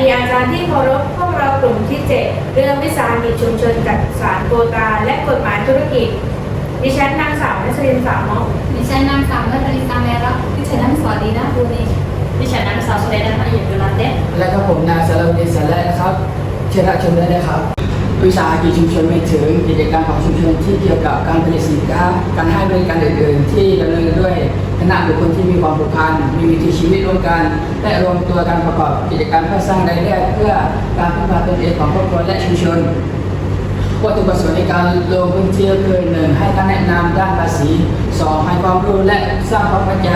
ดีอาจารย์ที่เคารพพวกเรากลุ่มที่ 7 เรื่องวิสาหกิจชุมชนจัดสารโครงการและกฎหมายธุรกิจ ดิฉันนางสาวนัชรินทร์สามอกดิฉันนางสาวนัทริตาเมรักดิฉันนางสวัสดีนะบูนีดิฉันนางสาวสุเรนันท์ละเอียดเวลาเด็ดและก็ผมนายสารวุฒิสารและนะครับ เชิญรับชมได้เลยครับ วิสาหกิจชุมชนไม่ถึงกิจกรรมของชุมชนที่เกี่ยวกับการผลิตสินค้า การให้บริการอื่นๆ ที่ดำเนินด้วยคณะบุคคลที่มีความผูกพัน มีวิถีชีวิตร่วมกัน และรวมตัวกันประกอบกิจกรรมเพื่อสร้างรายได้เพื่อการพัฒนาตนเองของครอบครัวและชุมชนวัตถุประสงค์ในการลงพื้นที่คือหนึ่งให้การแนะนำด้านภาษีสองให้ความรู้และสร้างความเข้าใจ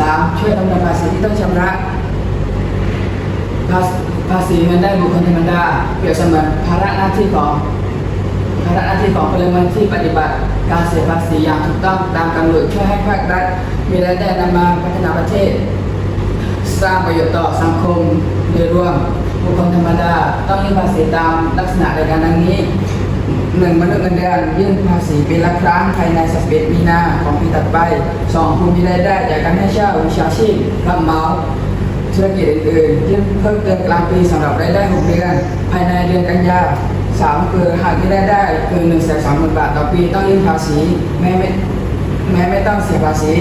สามช่วยดำเนินภาษีที่ต้องชำระภาษ ภาษีเงินได้บุคคลธรรมดาเปรียบเสมือนภาระหน้าที่ของภาระหน้าที่ของพลเมืองที่ปฏิบัติการเสียภาษีอย่างถูกต้องตามกำหนดช่วยให้ภาครัฐมีรายได้นำมาพัฒนาประเทศ สร้างประโยชน์ต่อสังคมโดยรวมบุคคลธรรมดาต้องยื่นภาษีตามลักษณะรายการดังนี้หนึ่งมนุษย์เงินเดือนยื่นภาษีปีละครั้งภายใน31มีนาของปีถัดไปสองผู้มีรายได้จากการให้เช่าวิชาชีพรับเหมา ธุรกิจอื่นๆยื่เพิ่มเติมกลางปีสำหรับรายได้ 6 เดือน ภายในเดือนกันยาสามคือหากมีรายได้เกิน1นึ่งแสนสองหมื่นบาทต่อปีต้องยื่นภาษี แม้ไม่แม้ไม่ต้องเสียภาษี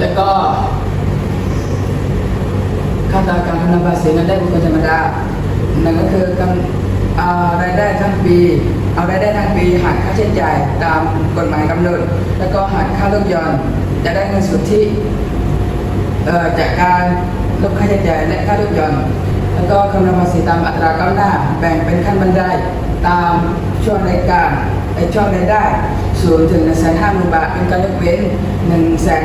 แล้วก็ขั้นตอนการคำนวณภาษีเงินได้บุคคลธรรมดานั่นก็คือกำเอารายได้ทั้งปี เอารายได้ทั้งปีหักค่าใช้จ่ายตามกฎหมายกำหนด แล้วก็หักค่าลดหย่อนจะได้เงินสุทธิ จากการลดค่าใช้จ่ายและค่าลดหย่อนแล้วก็คำนวณภาษีตามอัตราก้าวหน้า แบ่งเป็นขั้นบันไดตามช่วงรายการในช่วงรายได้ศูนย์ถึงหนึ่งแสนห้าหมื่นบาท เป็นการยกเว้นหนึ่งแสน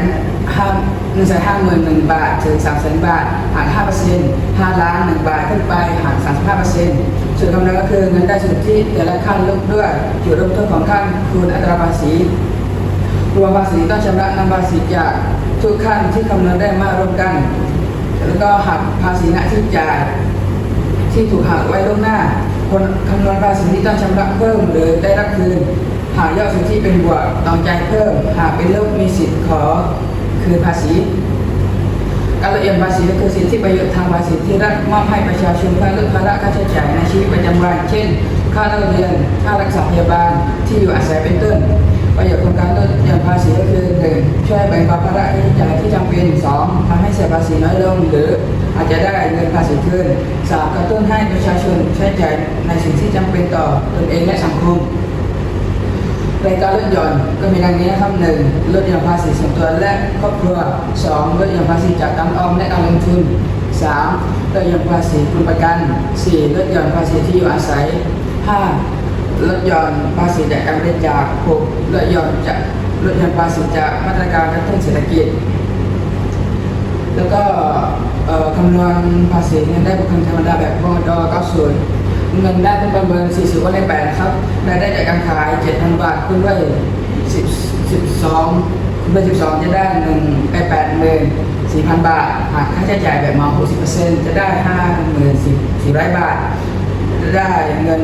ห้าหนึ่งแสนห้าหมื่นหนึ่งบาท ถึงสามแสนบาทหารห้าเปอร์เซ็นต์ห้าล้านหนึ่งบาทขึ้นไปหารสามสิบห้าเปอร์เซ็นต์ส่วนคำนวณก็คือเงินได้สุทธิแต่ละขั้นลบด้วยจุดเริ่มต้นของขั้นคูณอัตราภาษีรวมภาษีต้องชำระนำภาษีจาก ทุกขั้นที่คำนวณได้มารวมกัน แล้วก็หักภาษีหน้าที่จ่ายที่ถูกหักไว้ล่วงหน้า คนคำนวณภาษีที่ต้องชำระเพิ่มหรือได้รับคืน หากยอดสุทธิเป็นบวกต้องจ่ายเพิ่ม หากเป็นลบมีสิทธิ์ขอคืนภาษีการละเอียดภาษีก็คือสิทธิประโยชน์ทางภาษีที่รัฐมอบให้ประชาชนเพื่อลดภาระค่าใช้จ่ายในชีวิตประจำวัน เช่น ค่าเล่าเรียน ค่ารักษาพยาบาล ที่อยู่อาศัยเป็นต้น ประโยชน์ของการลดหย่อนภาษีก็คือหนึ่งช่วยแบ่งเบาภาระค่าใช้จ่ายที่จำเป็นสองทำให้เสียภาษีน้อยลง หรืออาจจะได้เงินภาษีคืนสามกระตุ้นให้ประชาชนใช้จ่ายในสิ่งที่จำเป็นต่อตนเองและสังคมรายการลดหย่อนก็มีดังนี้นะครับหนึ่งลดหย่อนภาษีส่วนตัวและครอบครัวสองลดหย่อนภาษีจากการออมและการลงทุนสามลดหย่อนภาษีคุณประกันสี่ลดหย่อนภาษีที่อยู่อาศัยห้า ลดหย่อนภาษีจากการบริจาคหกลดหย่อนจากลดหย่อนภาษีจากมาตรการกระตุ้นเศรษฐกิจ แล้วก็คำนวณภาษีเงินได้บุคคลธรรมดาแบบมด90เงินได้เป็นประเมิน40วันใน8นะครับรายได้จากการขาย 7,000 บาทคูณด้วย10 12คูณด้วย12 จะได้1ไอ้80,000 4,000 บาท หากค่าใช้จ่ายแบบมา60%จะได้ 54,000 บาท ได้เงิน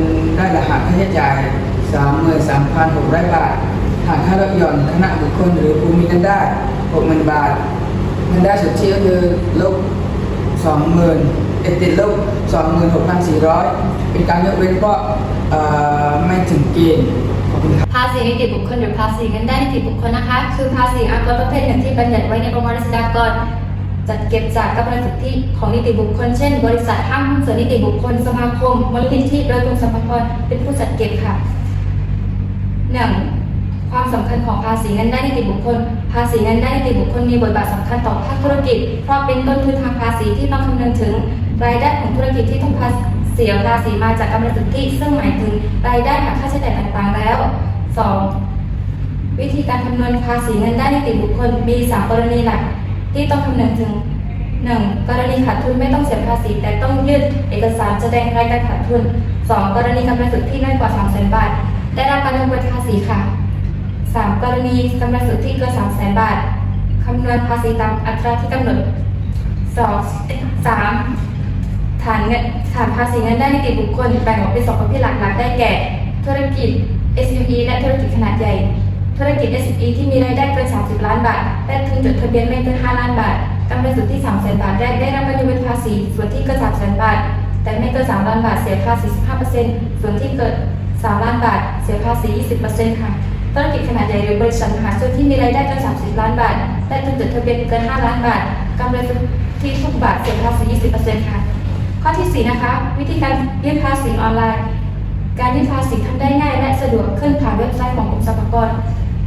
ค่าใช้จ่าย 33,600 บาท หากค่าลดหย่อนคณะบุคคลหรือผู้มีเงินได้ 60,000 บาทเงินได้สุทธิก็คือลบสองหมื่นเอ็ดติดลบสองหมื่นหกพันสี่ร้อยเป็นการยกเว้นเพราะเอ่อไม่ถึงเกณฑ์ภาษีนิติบุคคลหรือภาษีเงินได้นิติบุคคลนะคะ คือภาษีอากรประเภทหนึ่งที่บัญญัติไว้ในประมวลรัษฎากร จัดเก็บจากกำลังสิทธิของนิติบุคคล เช่น บริษัทห้างหุ้นส่วนนิติบุคคลสมาคมมูลนิธิโดยกรมสรรพากรเป็นผู้จัดเก็บค่ะหนึ่งความสำคัญของภาษีเงินได้นิติบุคคล ภาษีเงินได้นิติบุคคลมีบทบาทสำคัญต่อภาคธุรกิจ เพราะเป็นต้นทุนทางภาษีที่ต้องคำนึงถึง รายได้ของธุรกิจที่ต้องภาษีเสียภาษีมาจากกำลังสิทธิซึ่งหมายถึงรายได้หักค่าใช้จ่ายต่างๆแล้ว 2. วิธีการคำนวณภาษีเงินได้นิติบุคคลมี 3 กรณีหลัก ที่ต้องคำนึงถึง 1. กรณีขาดทุนไม่ต้องเสียภาษี แต่ต้องยื่นเอกสารแสดงรายการขาดทุน 2. กรณีกำไรสุทธิน้อยกว่า3 0 0 0 0 0บาท ได้รับการยกเว้นภาษีค่ะ 3. กรณีกำไรสุทธิเกิน3 0 0 0 0 0บาทคำนวณภาษีตามอัตราที่กำหนด 2. 3. ฐานเงินฐานภาษีเงินได้นิติบุคคลแบ่งออกเป็นสองประเภทหลักๆได้แก่ ธุรกิจ SME และธุรกิจขนาดใหญ่ ธุรกิจ SME ที่มีรายได้เกิน 30 ล้านบาทและทุนจดทะเบียนไม่เกิน 5 ล้านบาทกำไรสุทธิ3 0 0 0 0บาทแรกได้รับประโยชน์ภาษีส่วนที่เกิน3 0 0 0 0บาท แต่ไม่เกิน 3 ล้านบาทเสียภาษี 15%ส่วนที่เกิน 3 ล้านบาท เสียภาษี 20%ค่ะธุรกิจขนาดใหญ่หรือบริษัทมหาชนที่มีรายได้เกิน 30 ล้านบาทได้ทุนจดทะเบียนเกิน 5 ล้านบาทกำไรสุทธิทุกบาทเสียภาษี 20%ค่ะข้อที่ 4 นะคะ วิธีการยื่นภาษีออนไลน์ การยื่นภาษีทำได้ง่ายและสะดวกขึ้นผ่านเว็บไซต์ของกรมสรรพากร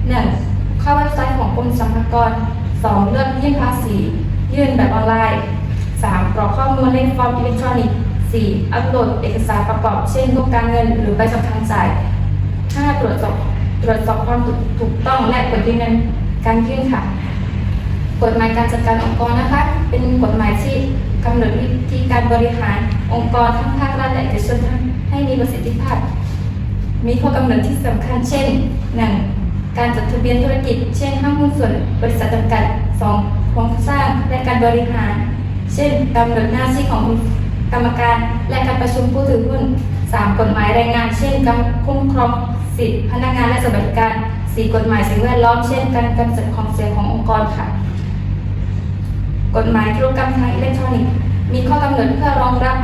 1. เข้าเว็บไซต์ของกรมสรรพากร 2. เลือกยื่นภาษี ยื่นแบบออนไลน์ 3. กรอกข้อมูลในฟอร์มอิเล็กทรอนิกส์ 4. อัปโหลดเอกสารประกอบ เช่นงบการเงิน หรือใบสำคัญจ่าย 5. ตรวจสอบตรวจสอบความถูกต้องและกดยืนยันการยื่นค่ะกฎหมายการจัดการองค์กรนะคะ เป็นกฎหมายที่กำหนดวิธีการบริหารองค์กรทั้งภาครัฐและเอกชนให้มีประสิทธิภาพ มีข้อกำหนดที่สำคัญเช่น 1. การจดทะเบียนธุรกิจ เช่นห้างหุ้นส่วนบริษัทจำกัด 2. โครงสร้างและการบริหาร เช่นกำหนดหน้าที่ของกรรมการและการประชุมผู้ถือหุ้น 3. กฎหมายแรงงาน เช่นการคุ้มครองสิทธิพนักงานและสวัสดิการ 4. กฎหมายสิ่งแวดล้อม เช่น การกำจัดของเสียขององค์กรค่ะ กฎหมายธุรกรรมทางอิเล็กทรอนิกส์ มีข้อกำหนดเพื่อรองรับ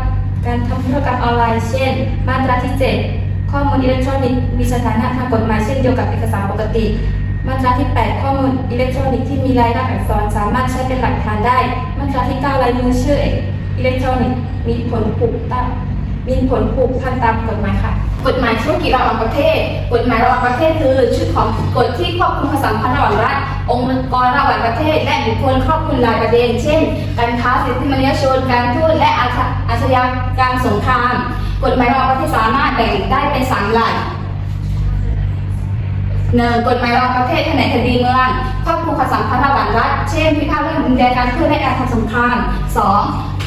การทำธุรกรรมออนไลน์ เช่น มาตราที่ 7 ข้อมูลอิเล็กทรอนิกส์มีสถานะทางกฎหมายเช่นเดียวกับเอกสารปกติ มาตราที่ 8 ข้อมูลอิเล็กทรอนิกส์ที่มีลายลักษณ์อักษรสามารถใช้เป็นหลักฐานได้ มาตราที่ 9 ลายมือชื่ออิเล็กทรอนิกส์มีผลผูกตามมีผลผูกพันตามกฎหมายค่ะ กฎหมายธุรกิจระหว่างประเทศ กฎหมายระหว่างประเทศคือชุดของกฎที่ควบคุมความสัมพันธ์ระหว่างรัฐ องค์กรระหว่างประเทศ และบุคคลครอบคลุมหลายประเด็น เช่น การค้าสิทธิมนุษยชน การทูตและอาชญาอาชญากรรมสงคราม กฎหมายระหว่างประเทศสามารถแบ่งได้เป็นสามหลักหนึ่งกฎหมายระหว่างประเทศแผนคดีเมืองครอบคลุมความสัมพันธ์ระหว่างรัฐ เช่น พิพาทเรื่องดินแดนการทูตและการทำสงครามสอง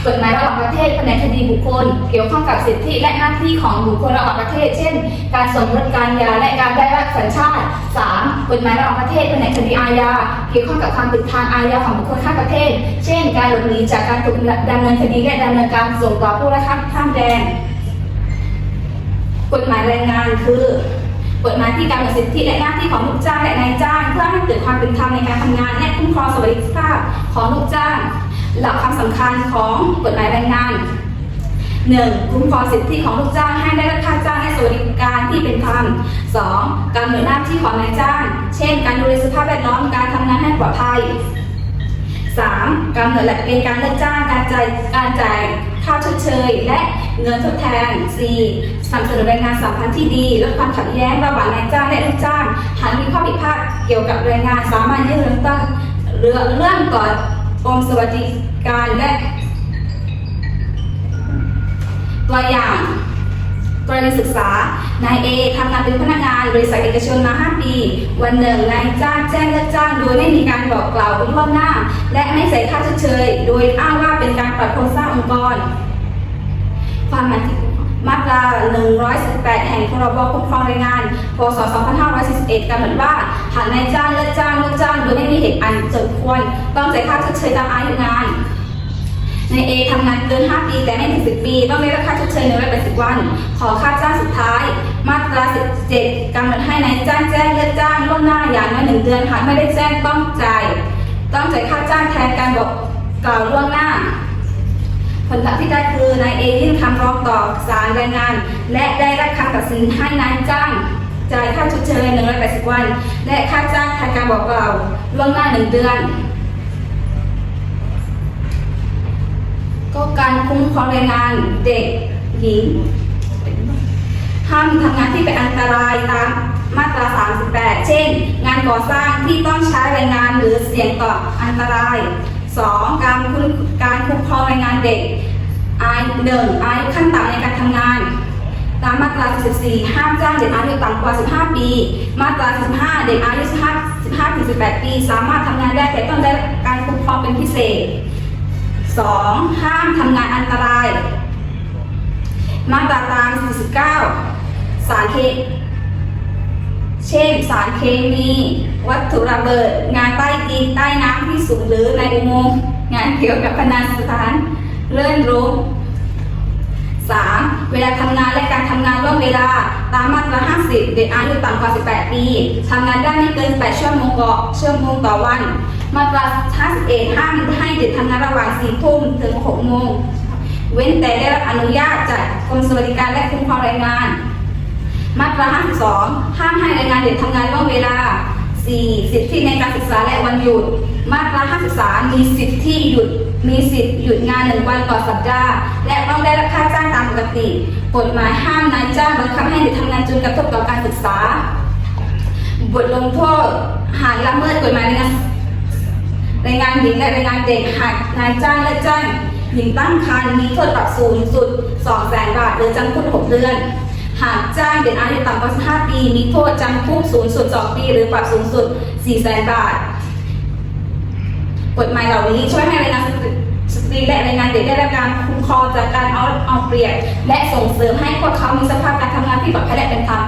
กฎหมายระหว่างประเทศแผนคดีบุคคล เกี่ยวข้องกับสิทธิและหน้าที่ของบุคคลระหว่างประเทศ เช่น การสมรสการยาและการได้รับสัญชาติสามกฎหมายระหว่างประเทศแผนคดีอาญา เกี่ยวข้องกับความผิดทางอาญาของบุคคลข้ามประเทศ เช่น การหลบหนีจากการถูกดำเนินคดีและดำเนินการส่งต่อผู้ร้ายข้ามแดน กฎหมายแรงงานคือกฎหมายที่กำหนดสิทธิและหน้าที่ของลูกจ้างและนายจ้าง เพื่อให้เกิดความเป็นธรรมในการทำงานและคุ้มครองสวัสดิภาพของลูกจ้าง หลักความสำคัญของกฎหมายแรงงาน 1. คุ้มครองสิทธิของลูกจ้างให้ได้รับค่าจ้างและสวัสดิการที่เป็นธรรม 2. กำหนดหน้าที่ของนายจ้าง เช่น การดูแลสภาพแวดล้อมการทำงานให้ปลอดภัย 3. กำหนดหลักเกณฑ์การเลิกจ้างการจ่ายการจ่าย ค่าชดเชย และเงินทดแทน 4. สนับสนุนแรงงานสัมพันธ์ที่ดีลดความขัดแย้งระหว่างนายจ้างและลูกจ้าง หากมีข้อผิดพลาดเกี่ยวกับแรงงานสามารถยื่นเรื่องตั้งเรื่องเรื่องต่อกรมสวัสดิการและตัวอย่างกรณีศึกษานายเอทำงานเป็นพนักงานบริษัทเอกชนมา 5 ปี วันหนึ่งนายจ้างแจ้งเลิกจ้างโดยไม่มีการบอกกล่าวล่วงหน้า และไม่ใส่ค่าชดเชยโดย ร้างองค์กรความหมายที่มาตรา 118 แห่งพรบคุ้มครองแรงงาน พศ 2541กำหนดว่า หากนายจ้างเลิกจ้างลูกจ้างโดยไม่มีเหตุอันสมควร ต้องจ่ายค่าชดเชยตามอายุงานในเอทำงานเกิน 5 ปีแต่ไม่ถึง 10 ปี ต้องได้รับค่าชดเชย180 วัน ขอค่าจ้างสุดท้าย มาตรา 17กำหนดให้นายจ้างแจ้งเลิกจ้างล่วงหน้าอย่างน้อยหนึ่งเดือนหากไม่ได้แจ้งต้องจ่าย ต้องจ่ายค่าจ้างแทนการบอกกล่าวล่วงหน้า ผลลัพธ์ที่ได้คือนายเอยื่นคำร้องต่อศาลแรงงาน และได้รับคำตัดสินให้นายจ้างจ่ายค่าชดเชย180 วัน และค่าจ้างแทนการบอกกล่าวล่วงหน้าหนึ่งเดือน ก็การคุ้มครองแรงงานเด็กหญิงห้ามทำงานที่เป็นอันตรายตามมาตรา 38 เช่น งานก่อสร้างที่ต้องใช้แรงงานหรือเสี่ยงต่ออันตราย 2. การคุ้มการคุ้มครองแรงงานเด็กอายุหนึ่งอายุขั้นต่ำในการทำงาน ตามมาตรา 14 ห้ามจ้างเด็กอายุต่ำกว่า 15 ปี มาตรา 15 เด็กอายุ 15 15ถึง18 ปี สามารถทำงานได้แต่ต้องได้การคุ้มครองเป็นพิเศษ 2. ห้ามทำงานอันตราย มาตราตาม49 สารเค เช่น สารเคมี วัตถุระเบิด งานใต้ดินใต้น้ำที่สูงหรือในอุโมงค์งานเกี่ยวกับพนันสถานเลื่อนรู้ 3. เวลาทำงานและการทำงานร่วมเวลาตามมาตรา 50 เด็กอายุต่ำกว่า 18 ปีทำงานได้ไม่เกิน 8 ชั่วโมงต่อชั่วโมงต่อวัน มาตรา 51 ห้ามให้เด็กทำงานระหว่าง 4 ทุ่มถึง 6 โมง เว้นแต่ได้รับอนุญาตจากกรมสวัสดิการและคุ้มครองแรงงาน มาตรา52ห้ามให้แรงงานเด็กทำงานล่วงเวลา 4. สิทธิในการศึกษาและวันหยุด มาตรา53มีสิทธิหยุด มีสิทธิหยุดงานหนึ่งวันต่อสัปดาห์ และต้องได้รับค่าจ้างตามปกติ กฎหมายห้ามนายจ้างบังคับให้เด็กทำงานจนกระทบต่อการศึกษา บทลงโทษหากละเมิดกฎหมายแรงงานแรงงานหญิงและแรงงานเด็กหากนายจ้างและจ้างหญิงตั้งครรภ์มีโทษปรับสูงสุด2แสนบาทหรือจำคุก6เดือน หากจ้างเด็กอายุต่ำกว่า 15 ปี มีโทษจำคุกสูงสุด 2 ปี หรือปรับสูงสุด 4 แสนบาท กฎหมายเหล่านี้ช่วยให้แรงงานสตรีและแรงงานเด็กได้รับการคุ้มครองจากการเอาเอาเปรียบและส่งเสริมให้พวกเขามีสภาพการทำงานที่ปลอดภัยและเป็นธรรม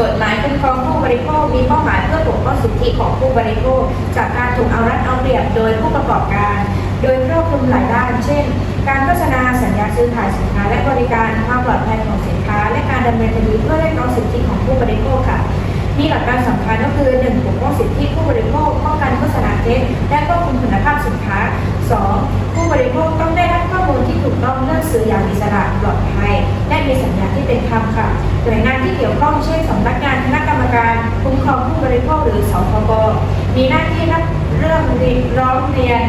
กฎหมายคุ้มครองผู้บริโภคมีเป้าหมายเพื่อปกป้องสิทธิของผู้บริโภค จากการถูกเอารัดเอาเปรียบโดยผู้ประกอบการ โดยครอบคลุมหลายด้าน เช่น การโฆษณาสัญญาซื้อขายสินค้า และบริการความปลอดภัยของสินค้า และการดำเนินคดีเพื่อเรียกร้องสิทธิของผู้บริโภคค่ะ มีหลักการสำคัญก็คือ 1. ปกป้องสิทธิผู้บริโภคป้องกันโฆษณาเท็จและควบคุมคุณภาพสินค้า 2. ผู้บริโภคต้องได้รับข้อมูลที่ถูกต้องเลือกซื้ออย่างอิสระปลอดภัยและมีสัญญาที่เป็นธรรมค่ะหน่วยงานที่เกี่ยวข้องเช่นสำนักงานคณะกรรมการคุ้มครองผู้บริโภคหรือสคบมีหน้าที่รับเรื่องร้องเรียน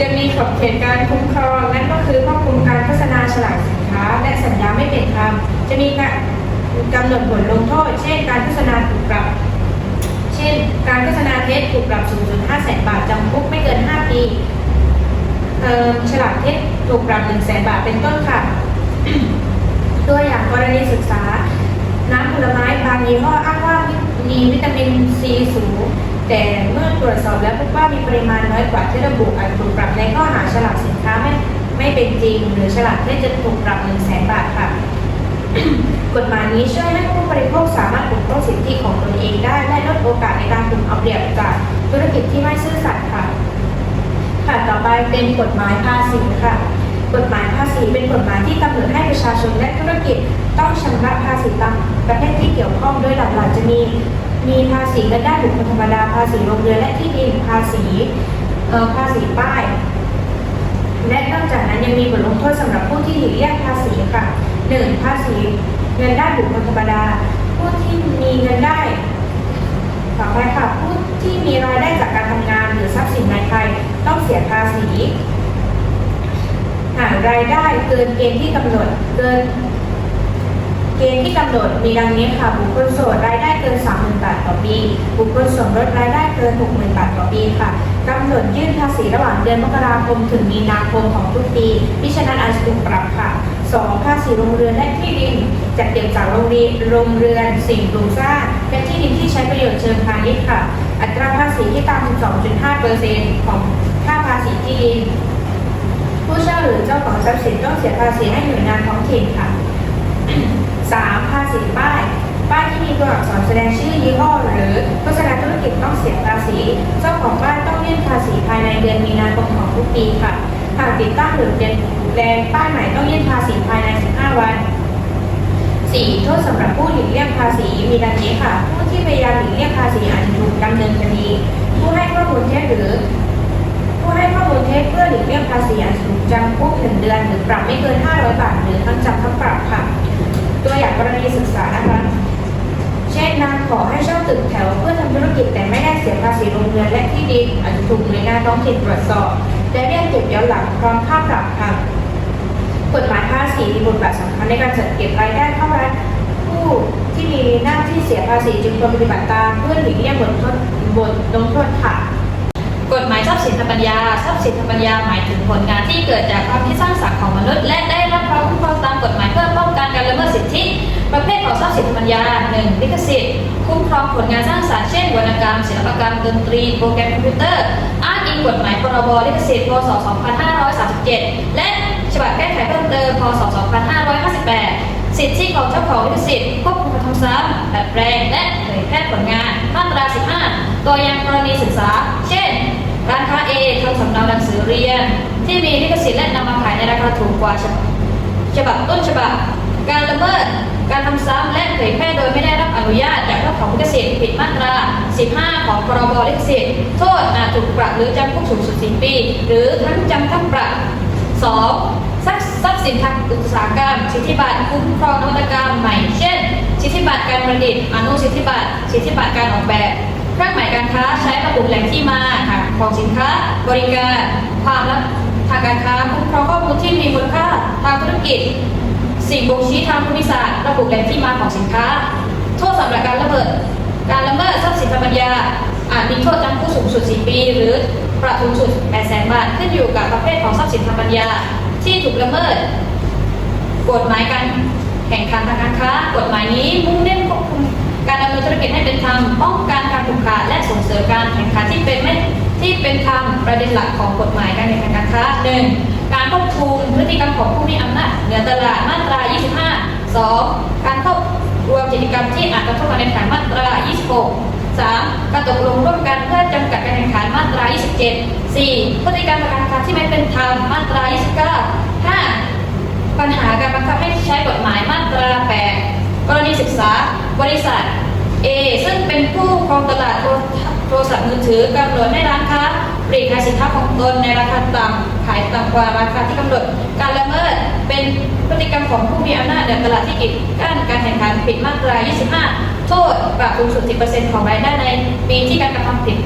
จะมีขอบเขตการคุ้มครองนั่นก็คือควบคุมการโฆษณาฉลากสินค้า และสัญญาไม่เป็นธรรมจะมีการกำหนดผลลงโทษ เช่น การโฆษณาถูกปรับ เช่น การโฆษณาเท็จถูกปรับสูงสุด5แสนบาทจำคุกไม่เกิน 5 ปีฉลากเท็จถูกปรับ1แสนบาทเป็นต้นค่ะ ตัวอย่างกรณีศึกษา น้ำผลไม้บางยี่ห้ออ้างว่า มีวิตามินซีสูง แต่เมื่อตรวจสอบแล้วพบว่ามีปริมาณน้อยกว่าที่ระบุอาจถูกปรับในข้อหาฉลากสินค้าไม่ไม่เป็นจริง หรือฉลากท็จจะถูกปรับ1 0 0 0 0แสนบาทค่ะกฎหมายนี้ช่วยให้ผู้บริโภคสามารถปกป้องสิทธิของตนเองได้และลดโอกาสในการถูกเอาเปรียบจากธุรกิจที่ไม่ซื่อสัตย์ค่ะค่ะต่อไปเป็นกฎหมายภาษีค่ะ กฎหมายภาษีเป็นกฎหมายที่กำหนดให้ประชาชนและธุรกิจต้องชำระภาษีตาม ประเภทที่เกี่ยวข้องโดยหลักๆจะมีมีภาษีเงินได้บุคคลธรรมดาภาษีโรงเรือนและที่ดินภาษีเอ่อภาษีป้าย และนอกจากนั้นยังมีบทลงโทษสำหรับผู้ที่หลีกเลี่ยงภาษีค่ะ 1. ภาษีเงินได้บุคคลธรรมดา ผู้ที่มีเงินได้ต่อไปค่ะผู้ที่มีรายได้จากการทำงานหรือทรัพย์สินในไทยต้องเสียภาษีหากรายได้เกินเกณฑ์ที่กำหนดเกิน เกณฑ์ที่กำหนดมีดังนี้ค่ะ บุคคลโสดรายได้เกิน 30,000 บาทต่อปี บุคคลสมรสรายได้เกิน 60,000 บาทต่อปีค่ะกำหนดยื่นภาษีระหว่างเดือนมกราคมถึงมีนาคมของทุกปีพิฉะนั้นอาจจะถูกปรับค่ะ 2. ภาษีโรงเรือนและที่ดินจัดเก็บจากโรงเรียนโรงเรือนสิ่งปลูกสร้างและที่ดินที่ใช้ประโยชน์เชิงพาณิชย์ค่ะ อัตราภาษีที่ตาม 12.5%ของค่าภาษีที่ดิน ผู้เช่าหรือเจ้าของทรัพย์สินต้องเสียภาษีให้หน่วยงานท้องถิ่นค่ะ 3. ภาษีป้าย ป้ายที่มีตัวอักษรแสดงชื่อยี่ห้อหรือโฆษณาธุรกิจต้องเสียภาษีเจ้าของบ้านต้องยื่นภาษีภายในเดือนมีนาคมของทุกปีค่ะหากติดตั้งหรือเปลี่ยนแปลงป้ายใหม่ต้องยื่นภาษีภายใน 15 วัน 4. โทษสำหรับผู้หลีกเลี่ยงภาษีมีดังนี้ค่ะ ผู้ที่พยายามหลีกเลี่ยงภาษีอาจจะถูกดำเนินคดี ผู้ให้ข้อมูลเท็จหรือ ผู้ให้ข้อมูลเท็จเพื่อหลีกเลี่ยงภาษีอาจถูกจำคุกหนึ่งเดือน หรือปรับไม่เกิน 500 บาท หรือทั้งจำทั้งปรับค่ะ ตัวอย่างกรณีศึกษานะคะ เช่นนางขอให้เช่าตึกแถวเพื่อทำธุรกิจแต่ไม่ได้เสียภาษีโรงเรือนและที่ดินอาจจะถูกหน่วยงานท้องถิ่นตรวจสอบและเรียกเก็บย้อนหลังพร้อมค่าปรับค่ะกฎหมายภาษีมีบทบาทสำคัญในการจัดเก็บรายได้เข้ารัฐผู้ที่มีหน้าที่เสียภาษีจึงควรปฏิบัติตามเพื่อหลีกเลี่ยงบทโทษบทลงโทษค่ะ กฎหมายทรัพย์สินทางปัญญา ทรัพย์สินทางปัญญาหมายถึงผลงานที่เกิดจากความคิดสร้างสรรค์ของมนุษย์ และได้รับความคุ้มครองตามกฎหมายเพื่อป้องกันการละเมิดสิทธิ ประเภทของทรัพย์สินทางปัญญา 1. ลิขสิทธิ์ คุ้มครองผลงานสร้างสรรค์เช่นวรรณกรรม ศิลปกรรม ดนตรี โปรแกรมคอมพิวเตอร์ อ้างอิงกฎหมายพรบลิขสิทธิ์พศ 2537 และฉบับแก้ไขเพิ่มเติมพศ 2558สิทธิของเจ้าของลิขสิทธิ์ควบคุมการทำซ้ำดัดแปลงและเผยแพร่ผลงานมาตรา 15 ตัวอย่างกรณีศึกษา เช่น ร้านค้าเอทำสำเนาหนังสือเรียน ที่มีลิขสิทธิ์และนำมาขายในราคาถูกกว่าฉบับต้นฉบับ การละเมิด การทำซ้ำและเผยแพร่โดยไม่ได้รับอนุญาตจากเจ้าของลิขสิทธิ์ผิดมาตรา 15 ของพรบลิขสิทธิ์โทษอาจถูกปรับหรือจำคุกสูงสุด 10 ปี หรือทั้งจำทั้งปรับ 2. ทรัพย์ทรัพย์สินทางอุตสาหกรรม สิทธิบัตรคุ้มครองนวัตกรรมใหม่ เช่น สิทธิบัตรการประดิษฐ์อนุสิทธิบัตรสิทธิบัตรการออกแบบ เครื่องหมายการค้าใช้ระบุแหล่งที่มาค่ะของสินค้า บริการความลับทางการค้าคุ้มครองข้อมูลที่มีมูลค่าทางธุรกิจ สิ่งบ่งชี้ทางภูมิศาสตร์ระบุแหล่งที่มาของสินค้า โทษสำหรับการละเมิด การละเมิดทรัพย์สินทางปัญญาอาจมีโทษจำคุกสูงสุด 4 ปี หรือปรับสูงสุด 8 แสนบาท ขึ้นอยู่กับประเภทของทรัพย์สินทางปัญญา ที่ถูกละเมิด กฎหมายการแข่งขันทางการค้ากฎหมายนี้มุ่งเน้นควบคุม การดำเนินธุรกิจให้เป็นธรรมป้องกันการผูกขาดและส่งเสริมการแข่งขันที่เป็นไม่ที่เป็นธรรมประเด็นหลักของกฎหมายการแข่งขันการค้าหนึ่งการควบคุมพฤติกรรมของผู้มีอำนาจเหนือตลาดมาตรา 25 2. การควบรวมกิจกรรมที่อาจกระทบการแข่งขันมาตรา 26 3. การตกลงร่วมกันเพื่อจำกัดการแข่งขันมาตรา 27 4. พฤติกรรมการค้าที่ไม่เป็นธรรมมาตรา 29 5. ปัญหาการบังคับให้ใช้กฎหมายมาตรา 8 กรณีศึกษาบริษัท A ซึ่งเป็นผู้ครองตลาดโทรศัพท์มือถือกำหนดให้ร้านค้าปลีกขายสินค้าของตนในราคาต่ำขายต่ำกว่าราคาที่กำหนด การละเมิดเป็นพฤติกรรมของผู้มีอำนาจเหนือตลาดที่กีดกั้นการแข่งขันผิดมาตรา 25 โทษปรับสูงสุด 10%ของรายได้ในปีที่การกระทำผิด